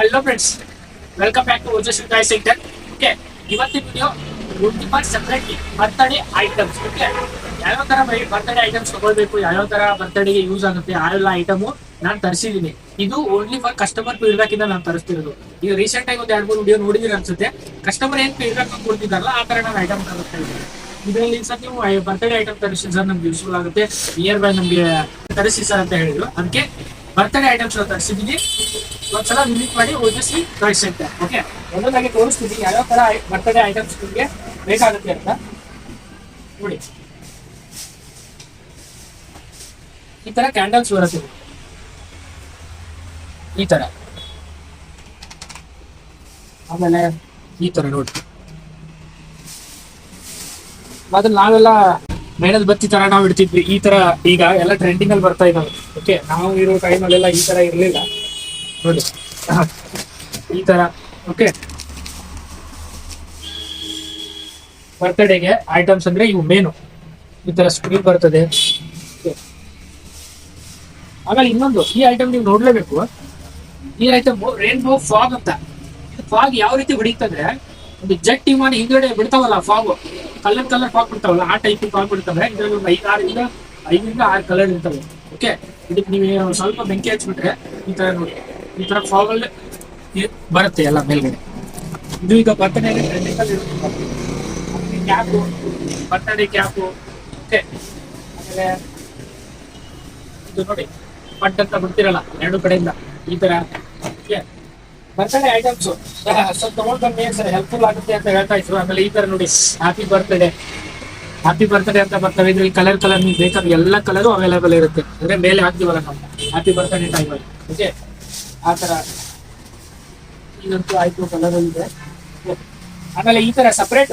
Hello friends welcome back to Ojas ಗಾಯ್ centre okay ಇವತ್ತಿನ video ಉಲ್ಟಿಮಾ separate birthday items okay ಯಾವ್ಯಾವ ತರ birthday items ತಗೊಳ್ಬೇಕು, ಯಾವ್ಯಾವ ತರ ಬರ್ತಡೇಗೆ ಯೂಸ್ ಆಗುತ್ತೆ ಯಾವೆಲ್ಲ ಐಟಮು ನಾನು ತರಿಸಿದ್ದೀನಿ ಇದು ಓನ್ಲಿ ಫಾರ್ ಕಸ್ಟಮರ್ ಫೀಡ್ಬ್ಯಾಕ್ ಇಂದ ನಾನು ತರಿಸ್ತಿರೋದು. ಈಗ ರೀಸೆಂಟ್ ಆಗಿ ಒಂದು ಎರಡು ಮೂರು ವಿಡಿಯೋ ನೋಡಿದಿರ ಅನ್ಸುತ್ತೆ. ಕಸ್ಟಮರ್ ಏನ್ ಫೀಡ್ಬ್ಯಾಕ್ ಕೊಡ್ತಿದ್ದಾರಲ್ಲ, ಆ ತರ ನಾನು ಐಟಮ್ ತರಿಸ್ತಾ ಇದ್ದೀನಿ. ಇದರಲ್ಲಿ ಸರ್ ನೀವು ಬರ್ತಡೇ ಐಟಮ್ ತರಿಸಿ ಸರ್ ನಮ್ಗೆ ಯೂಸ್ಫುಲ್ ಆಗುತ್ತೆ. ನಿಯರ್ ಬೈ ನಮ್ಗೆ ತರಿಸಿ ಸರ್ ಅಂತ ಹೇಳಿದ್ರು. ಅದಕ್ಕೆ ಬರ್ತಡೇ ಐಟಮ್ಸ್ ತರಿಸಿದ್ದೀನಿ ಒಂದ್ಸಲ ವಿಸಿಟ್ ಮಾಡಿ ಓದಿಸಿ ಕಳಿಸುತ್ತೆ ಓಕೆ ಒಂದೊಂದಾಗಿ ತೋರಿಸ್ತೀನಿ. ಯಾವ್ಯಾವ ತರ ಬರ್ತಡೇ ಐಟಮ್ಸ್ ನಿಮಗೆ ಬೇಕಾಗುತ್ತೆ ಅಂತ. ನೋಡಿ. ಈ ತರ ಕ್ಯಾಂಡಲ್ಸ್ ಬರುತ್ತೆ ಈ ತರ. ಆಮೇಲೆ ಈ ತರ ನೋಡಿ. ಮೊದಲು ನಾವೆಲ್ಲ ಮೇಣದ ಬತ್ತಿ ತರ ನಾವು ಇಡ್ತಿದ್ವಿ. ಈ ತರ ಈಗ ಎಲ್ಲ ಟ್ರೆಂಡಿಂಗ್ ಅಲ್ಲಿ ಬರ್ತಾ ಇದಾವೆ. ಓಕೆ ನಾವು ಇರೋ ಟೈಮಲ್ಲೆಲ್ಲ ಈ ತರ ಇರ್ಲಿಲ್ಲ. ನೋಡಿ ಈ ತರ. ಓಕೆ ಬರ್ತ್ಡೇಗೆ ಐಟಮ್ಸ್ ಅಂದ್ರೆ ಇವು ಮೇನು ಈ ತರ ಸ್ಕ್ರೀನ್ ಬರ್ತದೆ. ಆಮೇಲೆ ಇನ್ನೊಂದು, ಈ ಐಟಮ್ ನೀವು ನೋಡ್ಲೇಬೇಕು. ಈ ಐಟಮ್ ರೇನ್ಬೋ ಫಾಗ್ ಅಂತ. ಫಾಗ್ ಯಾವ ರೀತಿ ಹೊಡಿತಂದ್ರೆ, ಒಂದು ಜೆಟ್ ವಿಮಾನ ಹಿಂದ್ಗಡೆ ಬಿಡ್ತಾವಲ್ಲ ಫಾಗ್ ಕಲರ್ ಕಲರ್ ಫಾಗ್ ಬಿಡ್ತಾವಲ್ಲ, ಆ ಟೈಪ್ ಫಾಗ್ ಬಿಡ್ತವೆ ಇದ್ರಲ್ಲಿ ಒಂದು ಐದು ಆರರಿಂದ ಐದರಿಂದ ಆರು ಕಲರ್ ಇರ್ತವೆ. ಓಕೆ ಇದಕ್ಕೆ ನೀವು ಸ್ವಲ್ಪ ಬೆಂಕಿ ಹಚ್ಬಿಟ್ರೆ ಈ ತರ ನೋಡಿ. ಈ ತರ ಅಲ್ಲಿ ಬರುತ್ತೆ ಎಲ್ಲ ಮೇಲ್ಗಡೆ. ಇದು ಈಗ ಬರ್ತಡೇ ಟ್ರೆಂಡಿಂಗಲ್ಲಿ ಇರುತ್ತೆ. ಕ್ಯಾಪು ಬರ್ತಡೇ ಕ್ಯಾಪು ಓಕೆ ಆಮೇಲೆ ಇದು ನೋಡಿ, ಪಟ್ ಅಂತ ಬಿಡ್ತಿರಲ್ಲ, ಎರಡು ಕಡೆಯಿಂದ ಈ ತರ. ಬರ್ತಡೇ ಐಟಮ್ಸ್ ಸ್ವಲ್ಪ ತಗೊಂಡ್ ಬನ್ನಿ ಸರ್ ಹೆಲ್ಪ್ಫುಲ್ ಆಗುತ್ತೆ ಅಂತ ಹೇಳ್ತಾ ಇದ್ರು. ಆಮೇಲೆ ಈ ತರ ನೋಡಿ ಹ್ಯಾಪಿ ಬರ್ತ್ಡೇ ಹ್ಯಾಪಿ ಬರ್ತ್ಡೇ ಅಂತ ಬರ್ತವೆ. ಇದ್ರಲ್ಲಿ ಕಲರ್ ಕಲರ್ ನಿಮ್ಗೆ ಬೇಕಾದ ಎಲ್ಲ ಕಲರು ಅವೈಲೇಬಲ್ ಇರುತ್ತೆ. ಅಂದ್ರೆ ಮೇಲೆ ಹಾಕ್ತೀವಲ್ಲ ನಾವು. ಹ್ಯಾಪಿ ಬರ್ತ್ಡೇ ಟೈಮಲ್ಲಿ ಓಕೆ ಆ ತರ. ಇದಂತೂ ಆಯ್ತು ಕಲರ್ ಇದೆ. ಆಮೇಲೆ ಈ ತರ separate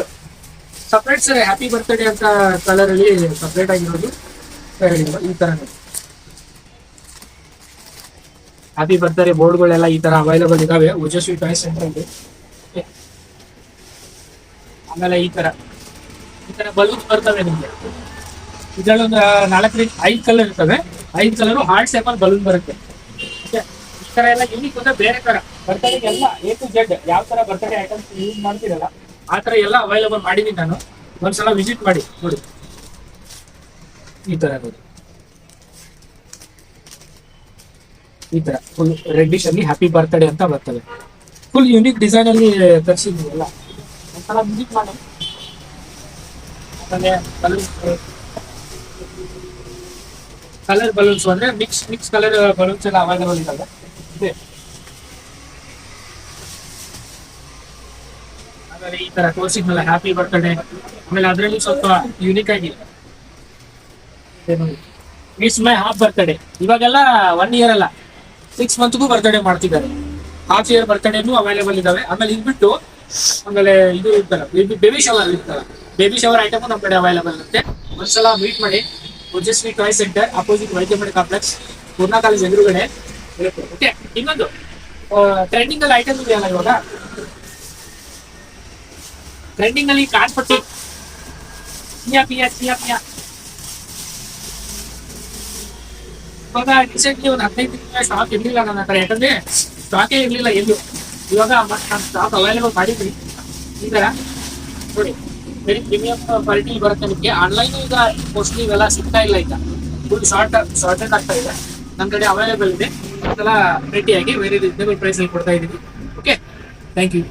separate sir happy birthday ಅಂತ ಕಲರ್ ಅಲ್ಲಿ ಸಪ್ರೇಟ್ ಆಗಿರೋದು. ಈ ತರ ಹ್ಯಾಪಿ ಬರ್ತ್ಡೇ ಬೋರ್ಡ್ಗಳೆಲ್ಲ ಈ ತರ ಅವೈಲೇಬಲ್ ಇದಾವೆ. ಓಜಸ್ವಿ ಟಾಯ್ ಸೆಂಟರ್ ಅಲ್ಲಿ. ಆಮೇಲೆ ಈ ತರ. ಈ ತರ ಬಲೂನ್ಸ್ ಬರ್ತವೆ ನಿಮ್ಗೆ. ಇದ್ರಲ್ಲಿ ಒಂದು ನಾಲ್ಕರಿಂದ ಐದು ಕಲರ್ ಇರ್ತವೆ. ಐದು ಕಲರ್ ಹಾರ್ಟ್ ಶೇಪ್ ಅಲ್ಲಿ ಬಲೂನ್ ಬರುತ್ತೆ. ಈ ತರ ಎಲ್ಲ ಯೂನಿಕ್ ಅಂದ್ರೆ ಬೇರೆ ತರ. ಬರ್ತಾರೆ ಎಲ್ಲ ಎ ಟು ಜೆಡ್ ಯಾವ ತರ ಬರ್ತಡೇ ಐಟಮ್ಸ್ ಯೂಸ್ ಮಾಡ್ತೀರಲ್ಲ, ಆ ತರ ಎಲ್ಲ ಅವೈಲೇಬಲ್ ಮಾಡಿದೀನಿ ನಾನು. ಒಂದ್ಸಲ ವಿಸಿಟ್ ಮಾಡಿ, ನೋಡಿ. ಈ ತರ ನೋಡಿ. ಈ ತರ ಫುಲ್ ರೆಡ್ಡಿಶ್ ಅಲ್ಲಿ ಹ್ಯಾಪಿ ಬರ್ತ್ಡೇ ಅಂತ ಬರ್ತದೆ. ಫುಲ್ ಯೂನಿಕ್ ಡಿಸೈನ್ ಅಲ್ಲಿ ತರಿಸಿದ್ವಿ ಎಲ್ಲ ಒಂಥರ ಮ್ಯೂಸಿಕ್ ಮಾಡಿ ಕಲರ್ ಬಲೂನ್ಸ್ ಅಂದ್ರೆ ಮಿಕ್ಸ್ ಮಿಕ್ಸ್ ಕಲರ್ ಬಲೂನ್ಸ್ ಎಲ್ಲ ಅವೈಲೇಬಲ್ ಇದಾವೆ ಇದೆ. ಈ ತರ ತೋರಿಸಿದ್ಮೇಲೆ ಹ್ಯಾಪಿ ಬರ್ತ್ಡೇ ಆಮೇಲೆ ಅದರಲ್ಲಿ ಸ್ವಲ್ಪ ಯೂನಿಕ್ ಆಗಿ ಇಟ್ಸ್ ಮೈ ಹಾಫ್ ಬರ್ತ್ಡೇ ಇವಾಗೆಲ್ಲ ಒನ್ ಇಯರ್ ಅಲ್ಲ. ಸಿಕ್ಸ್ ಮಂತ್ಗೂ ಬರ್ತ್ಡೇ ಮಾಡ್ತಿದ್ದಾರೆ. ಹಾಫ್ ಇಯರ್ ಬರ್ತ್ಡೇನು ಅವೈಲೇಬಲ್ ಇದಾವೆ. ಆಮೇಲೆ ಇದ್ಬಿಟ್ಟು, ಆಮೇಲೆ ಇದು ಇರ್ತಾರೆ ಬೇಬಿ ಶವರ್ ಇರ್ತಲ್ಲ ಬೇಬಿ ಶವರ್ ಐಟಮ್ ನಮ್ಮ ಕಡೆ ಅವೈಲೇಬಲ್ ಇರುತ್ತೆ. ಒಂದ್ಸಲ ಮೀಟ್ ಮಾಡಿ ಓಜಸ್ವಿ ಟಾಯ್ ಸೆಂಟರ್ ಅಪೋಸಿಟ್ ವೈದ್ಯಮಡಿ ಕಾಂಪ್ಲೆಕ್ಸ್ ಪೂರ್ಣ ಕಾಲೇಜ್ ಎದುರುಗಡೆ ಓಕೆ ಇನ್ನೊಂದು ಟ್ರೆಂಡಿಂಗ್ ಅಲ್ಲಿ ಐಟಮ್ ಇದೆಯಲ್ಲ ಇವಾಗ? ಟ್ರೆಂಡಿಂಗ್ ಅಲ್ಲಿ ಕಾನ್ಪಟ್ಟಿ ಪಿಯಾ ಪಿಯಾ ಪಿಯಾ ಪಿಯಾ. ಇವಾಗ ರೀಸೆಂಟ್ಲಿ ಒಂದು ಹದಿನೈದು ದಿನ ಸ್ಟಾಕ್ ಇರಲಿಲ್ಲ ನನ್ನ ಹತ್ರ. ಯಾಕಂದ್ರೆ ಸ್ಟಾಕೇ ಇರಲಿಲ್ಲ ಎಲ್ಲೂ. ಇವಾಗ ಮತ್ತೆ ನಾನು ಸ್ಟಾಕ್ ಅವೈಲೇಬಲ್ ಮಾಡಿದ್ವಿ ಈ ನೋಡಿ ವೆರಿ ಪ್ರೀಮಿಯಂ ಕ್ವಾಲಿಟಿ ಬರುತ್ತೆ ನಿಮಗೆ. ಆನ್ಲೈನ್ ಈಗ ಮೋಸ್ಟ್ಲಿ ಇವೆಲ್ಲ ಸಿಗ್ತಾ ಇಲ್ಲ ಈಗ. ಫುಲ್ ಶಾರ್ಟ್ ಶಾರ್ಟೆಡ್ ಆಗ್ತಾ ಇದೆ. ನನ್ನ ಕಡೆ ಅವೈಲೇಬಲ್ ಇದೆ. ಅದೆಲ್ಲ ಭೇಟಿಯಾಗಿ ವೆರಿ ರೀಸನೇಬಲ್ ಪ್ರೈಸ್ ಅಲ್ಲಿ ಕೊಡ್ತಾ ಇದ್ದೀನಿ. Okay thank you